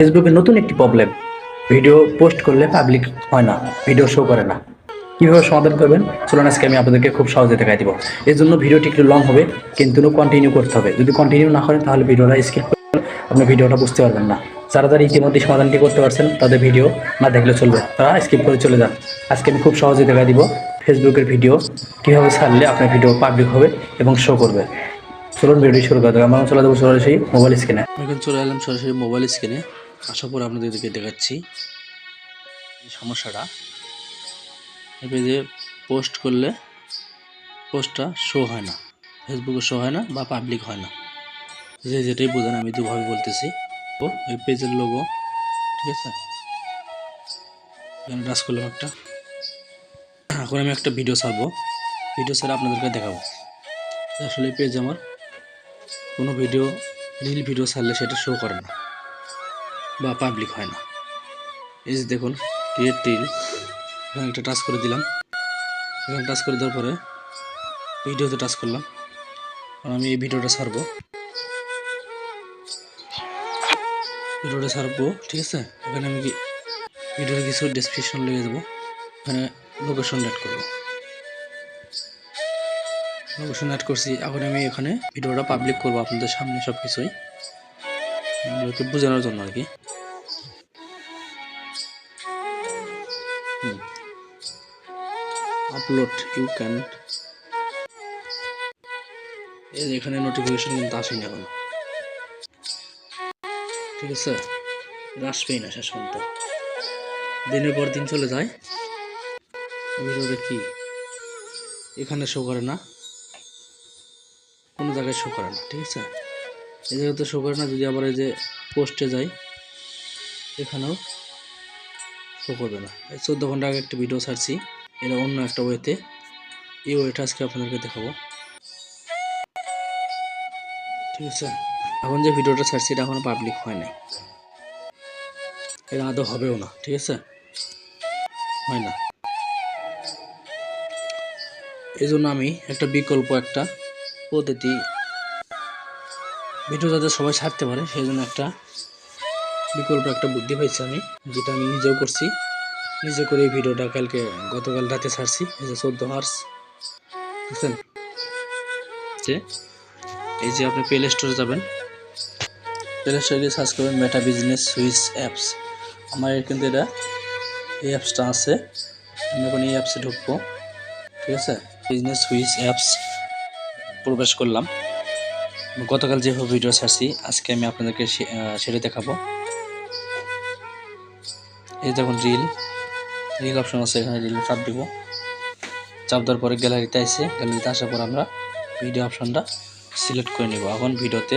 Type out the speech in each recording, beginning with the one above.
ফেসবুকে নতুন একটি প্রবলেম ভিডিও পোস্ট করলে পাবলিক হয় না ভিডিও শো করে না। কীভাবে সমাধান করবেন? চলুন আজকে আমি আপনাদেরকে খুব সহজে দেখাই দিব। এর জন্য ভিডিওটি একটু লং হবে, কিন্তু কন্টিনিউ করতে হবে। যদি কন্টিনিউ না করেন, তাহলে ভিডিওটা স্কিপ করবেন আপনি ভিডিওটা বুঝতে পারবেন না। যারা যারা ইতিমধ্যে সমাধানটি করতে পারছেন, তাদের ভিডিও না দেখলে চলবে তারা স্কিপ করে চলে যান। আজকে আমি খুব সহজে দেখাই দিব ফেসবুকের ভিডিও কীভাবে ছাড়লে আপনার ভিডিও পাবলিক হবে এবং শো করবে। চলুন ভিডিও শুরু করে দেবো আমরা চলে যাব সরাসরি মোবাইল স্ক্রিনে এখন চলে এলাম সরাসরি মোবাইল স্ক্রিনে আসার পর আপনাদেরকে দেখাচ্ছি সমস্যাটা। এই পেজে পোস্ট করলে পোস্টটা শো হয় না। ফেসবুকে শো হয় না বা পাবলিক হয় না। যে যেটাই বোঝেন, আমি দুভাবে বলতেছি। ও এই পেজের লোগো ঠিক আছে? টাচ করলাম একটা। এখন আমি একটা ভিডিও ছাড়বো। ভিডিও ছাড়া আপনাদেরকে দেখাবো। আসলে পেজ আমার কোনো ভিডিও রিল ভিডিও ছাড়লে সেটা শো করে না। বা পাবলিক হয় না। এই যে দেখুন ক্রিয়েট রিল এখানে একটা টাচ করে দিলাম। এখানে টাচ করে দেওয়ার পরে ভিডিওতে টাচ করলাম। আর আমি এই ভিডিওটা ছাড়বো। ভিডিওটা ছাড়বো, ঠিক আছে? এখানে আমি কি ভিডিওর কিছু ডেসক্রিপশন লিখে দেবো। এখানে লোকেশন অ্যাড করব। লোকেশন অ্যাড করছি। এখন আমি এখানে ভিডিওটা পাবলিক করব আপনাদের সামনে সব কিছুই বোঝানোর জন্য আর কি। আপলোড ইউ ক্যান এই এখানে নোটিফিকেশন কিন্তু আসেনি এখন। ঠিক আছে? আসবেই না শেষ পর্যন্ত। দিনের পর দিন চলে যায়। ভিডিওটা কি? এখানে শো করে না। কোনো জায়গায় শো করে না, ঠিক আছে? এই জায়গাতে শো করে না, যদি আবার এই যে পোস্টে যাই, এখানেও শো করবে না। এই চোদ্দ ঘণ্টা আগে একটা ভিডিও ছাড়ছি। এটা অন্য একটা ওয়েতে। এই ওয়েটা আজকে আপনাদেরকে দেখাবো। ঠিক আছে? এখন যে ভিডিওটা ছাড়ছি, এটা এখনও পাবলিক হয় নাই। এটা আদৌ হবেও না, ঠিক আছে? হয় না। এই জন্য আমি একটা বিকল্প, একটা পদ্ধতি ভিডিও যাতে সবাই ছাড়তে পারে সেই জন্য একটা বিকল্প, একটা বুদ্ধি পাইছি আমি, যেটা আমি নিজেও করছি। নিজে করে এই ভিডিওটা কালকে গতকাল রাতে ছাড়ছি এই যে চোদ্দ হার্স বুঝছেন? যে এই যে আপনি প্লে স্টোরে যাবেন। প্লে স্টোরে গিয়ে সার্চ করবেন মেটা বিজনেস সুইচ অ্যাপস আমার কিন্তু এটা এই অ্যাপসটা আছে। আমি এখন এই অ্যাপসে ঢুকবো। ঠিক আছে? বিজনেস সুইচ অ্যাপস প্রবেশ করলাম। গতকাল যেভাবে ভিডিও ছাড়ছি আজকে আমি আপনাদেরকে সেটা দেখাবো। এই দেখুন রিল রিল অপশন আছে, এখানে রিল চাপ দিব। চাপ দেওয়ার পরে গ্যালারিতে আসে গ্যালারিতে আসার পর আমরা ভিডিও অপশনটা সিলেক্ট করে নিব। এখন ভিডিওতে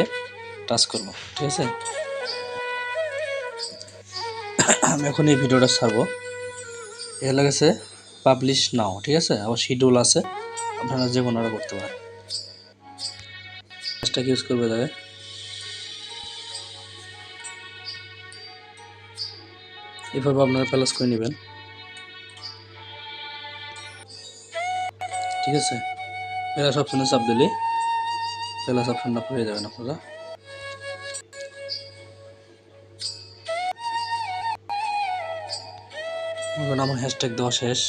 টাচ করব, ঠিক আছে? আমি এখন এই ভিডিওটা ছাড়বো। এখানে গেছে পাবলিশ নাও ঠিক আছে? আবার শিডিউল আছে, আপনারা যে কোনোটা করতে পারেন। হ্যাশট্যাগ ইউজ করবে তাহলে এভাবে আপনারা প্যালাস করে নেবেন। ঠিক আছে? প্যালাস অপশনে চাপ দিলে। প্যালাস অপশনটা পেয়ে যাবেন আপনারা। আমার হ্যাশট্যাগ দেওয়া শেষ।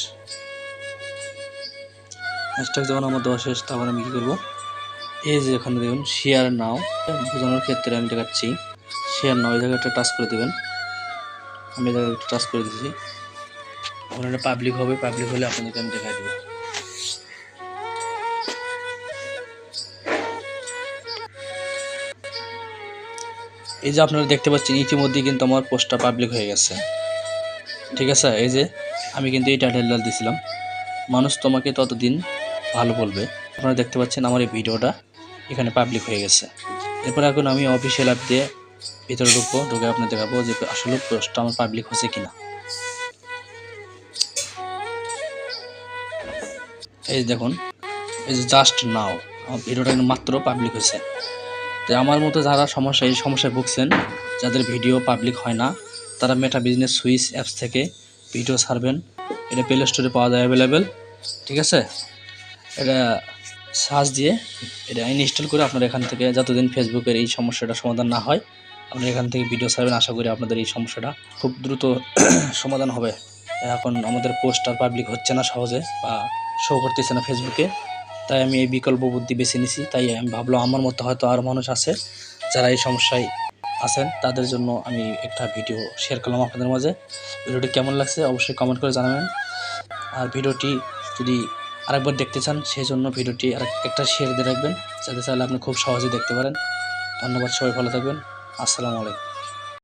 হ্যাশট্যাগ যখন আমার দেওয়া শেষ তখন আমি কী করব? এই যে এখানে দেখুন শেয়ার নাও বোঝানোর ক্ষেত্রে আমি দেখাচ্ছি শেয়ার নাও এই জায়গাটা টাচ করে দেবেন। আমি এই জায়গাটা টাচ করে দিচ্ছি। ওখানে পাবলিক হবে পাবলিক হলে আপনাদেরকে আমি দেখাই দেবো। এই যে আপনারা দেখতে পাচ্ছেন, ইতিমধ্যেই কিন্তু আমার পোস্টটা পাবলিক হয়ে গেছে। ঠিক আছে? এই যে আমি কিন্তু এই টাইটেলটা দিয়েছিলাম মানুষ তোমাকে ততদিন ভালো বলবে। আপনারা দেখতে পাচ্ছেন আমার এই ভিডিওটা এখানে পাবলিক হয়ে গেছে। এরপর এখন আমি অফিসিয়াল অ্যাপ দিয়ে ভিতরে ঢুকবো, ঢুকে আপনার দেখাবো যে আসলে পোস্টটা আমার পাবলিক হচ্ছে কিনা। এই দেখুন, এই যে জাস্ট নাও আমার ভিডিওটা মাত্র পাবলিক হয়েছে। তো আমার মতো যারা সমস্যা এই সমস্যায় ভুগছেন, যাদের ভিডিও পাবলিক হয় না, তারা মেটা বিজনেস সুইচ অ্যাপস থেকে ভিডিও ছাড়বেন। এটা প্লে স্টোরে পাওয়া যায় অ্যাভেলেবেল ঠিক আছে? এটা সার্চ দিয়ে এটা ইনস্টল করে আপনারা এখান থেকে যতদিন ফেসবুকের এই সমস্যাটা সমাধান না হয় আপনি এখান থেকে ভিডিও ছাড়বেন। আশা করি আপনাদের এই সমস্যাটা খুব দ্রুত সমাধান হবে। এখন আমাদের পোস্টার পাবলিক হচ্ছে না সহজে বা শো করতেছে না ফেসবুকে তাই আমি এই বিকল্প বুদ্ধি বেছে নিছি। তাই আমি ভাবলাম আমার মতো হয়তো আরও মানুষ আছে যারা এই সমস্যায় আছেন, তাদের জন্য আমি একটা ভিডিও শেয়ার করলাম আপনাদের মাঝে। ভিডিওটি কেমন লাগছে অবশ্যই কমেন্ট করে জানাবেন। আর ভিডিওটি যদি আরেকবার দেখতে চান সেই জন্য ভিডিওটি আর একটা শেয়ার দিয়ে রাখবেন। যাতে চাইলে আপনি খুব সহজে দেখতে পারেন। ধন্যবাদ, সবাই ভালো থাকবেন। আসসালামু আলাইকুম।